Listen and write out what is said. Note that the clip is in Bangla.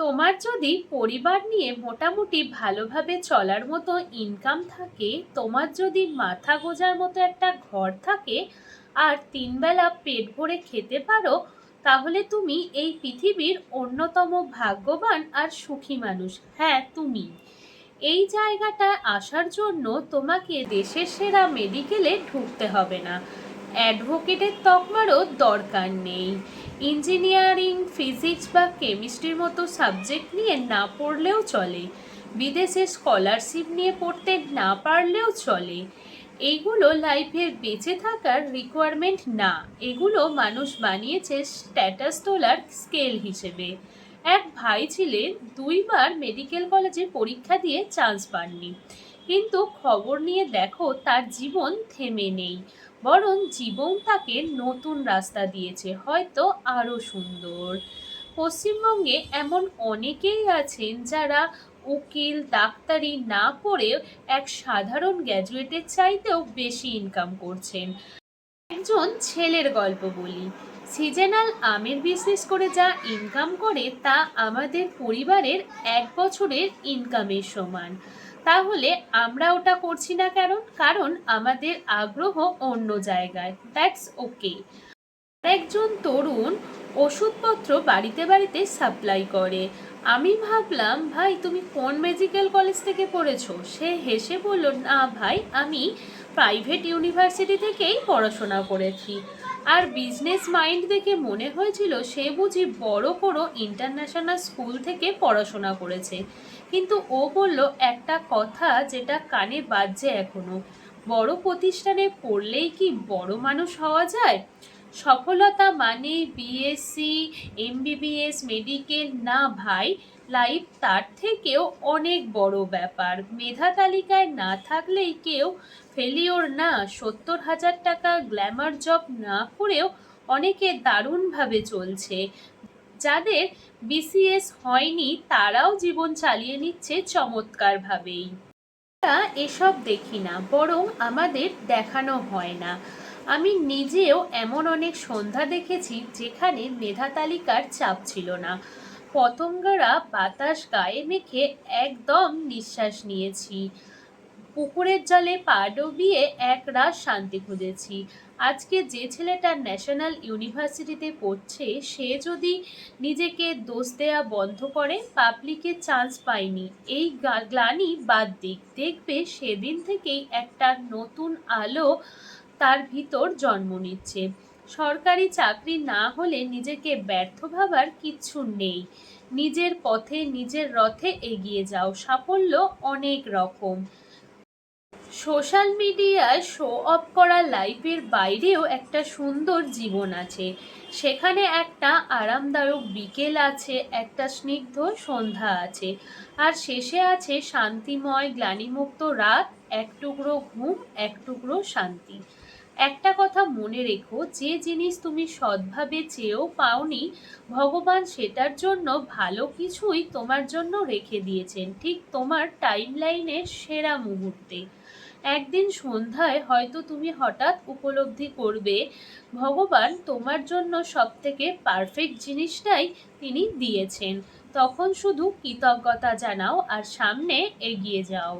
তোমার যদি পরিবার নিয়ে মোটামুটি ভালোভাবে চলার মতো ইনকাম থাকে, তোমার যদি মাথা গোজার মতো একটা ঘর থাকে আর তিনবেলা পেট ভরে খেতে পারো, তাহলে তুমি এই পৃথিবীর অন্যতম ভাগ্যবান আর সুখী মানুষ। হ্যাঁ তুমি। এই জায়গাটায় আসার জন্য তোমাকে দেশের সেরা মেডিকেলে ঢুকতে হবে না। অ্যাডভোকেটের তকমারও দরকার নেই। ইঞ্জিনিয়ারিং, ফিজিক্স বা কেমিস্ট্রির মতো সাবজেক্ট নিয়ে না পড়লেও চলে। বিদেশে স্কলারশিপ নিয়ে পড়তে না পারলেও চলে। এইগুলো লাইফে বেঁচে থাকার রিকোয়ারমেন্ট না। এগুলো মানুষ বানিয়েছে স্ট্যাটাস তোলার স্কেল হিসেবে। এক ভাই ছিলেন দুইবার মেডিকেল কলেজে পরীক্ষা দিয়ে চান্স পাননি। কিন্তু খবর নিয়ে দেখো তার জীবন থেমে নেই। বরং জীবন তাকে নতুন রাস্তা দিয়েছে, হয়তো আরও সুন্দর। পশ্চিমবঙ্গে এমন অনেকেই আছেন যারা উকিল, ডাক্তারি না পড়েও এক সাধারণ গ্র্যাজুয়েটের চাইতেও বেশি ইনকাম করছেন। একজন ছেলের গল্প বলি। সিজনাল আমের বিজনেস করে যা ইনকাম করে তা আমাদের পরিবারের এক বছরের ইনকামের সমান। তাহলে আমরা ওটা করছি না কেন? কারণ আমাদের আগ্রহ অন্য জায়গায়। দ্যাটস ওকে একজন তরুণ ওষুধপত্র বাড়িতে বাড়িতে সাপ্লাই করে। আমি ভাবলাম, ভাই, তুমি কোন মেডিকেল কলেজ থেকে পড়েছো? সে হেসে বলল, না ভাই, আমি প্রাইভেট ইউনিভার্সিটি থেকেই পড়াশোনা করেছি। আর বিজনেস মাইন্ড দেখে মনে হয়েছিল, সে বুঝি বড় কোনো ইন্টারন্যাশনাল স্কুল থেকে পড়াশোনা করেছে। কিন্তু ও বলল, একটা কথা যেটা কানে বাজছে এখনও। বড় প্রতিষ্ঠানে পড়লেই কি বড় মানুষ হওয়া যায়? সফলতা মানে বিএসসি এমবিবিএস মেডিকেল না ভাই লাইফ তার থেকেও অনেক বড় ব্যাপার। মেধা তালিকায় না থাকলেই কেউ ফেলিওর না, সত্তর হাজার টাকা গ্ল্যামার জব না করেও অনেকে দারুণভাবে চলছে। যাদের বিসিএস হয়নি, তারাও জীবন চালিয়ে নিচ্ছে চমৎকারভাবেই। আমরা এসব দেখি না, বরং আমাদের দেখানো হয় না। আমি নিজেও এমন অনেক সন্ধ্যা দেখেছি যেখানে মেধা তালিকার চাপ ছিল না। পতঙ্গরা বাতাস গায়ে মেখে একদম নিঃশ্বাস নিয়েছি। পুকুরের জলে পা ডুবিয়ে এক রাত শান্তি খুঁজেছি। আজকে যে ছেলেটা ন্যাশনাল ইউনিভার্সিটিতে পড়ছে, সে যদি নিজেকে দোষ দেয়া বন্ধ করে, পাবলিকে চান্স পায়নি। এই গ্লানি বাদ দিক। দেখবে সেদিন থেকেই একটা নতুন আলো তার ভিতর জন্ম নিচ্ছে। সরকারি চাকরি না হলে নিজেকে ব্যর্থ ভাবার কিচ্ছু নেই। নিজের পথে, নিজের রথে এগিয়ে যাও। সাফল্য অনেক রকম। সোশ্যাল মিডিয়ায় শো অফ করা লাইফের বাইরেও একটা সুন্দর জীবন আছে। সেখানে একটা আরামদায়ক বিকেল আছে, একটা স্নিগ্ধ সন্ধ্যা আছে, আর শেষে আছে শান্তিময় গ্লানিমুক্ত রাত, এক টুকরো ঘুম, এক টুকরো শান্তি। একটা কথা মনে রেখো, যে জিনিস তুমি সৎভাবে চেয়েও পাওনি, ভগবান সেটার জন্য ভালো কিছুই তোমার জন্য রেখে দিয়েছেন, ঠিক তোমার টাইম লাইনের সেরা মুহূর্তে। একদিন সন্ধ্যায় হয়তো তুমি হঠাৎ উপলব্ধি করবে, ভগবান তোমার জন্য সবথেকে পারফেক্ট জিনিসটাই তিনি দিয়েছেন। তখন শুধু কৃতজ্ঞতা জানাও আর সামনে এগিয়ে যাও।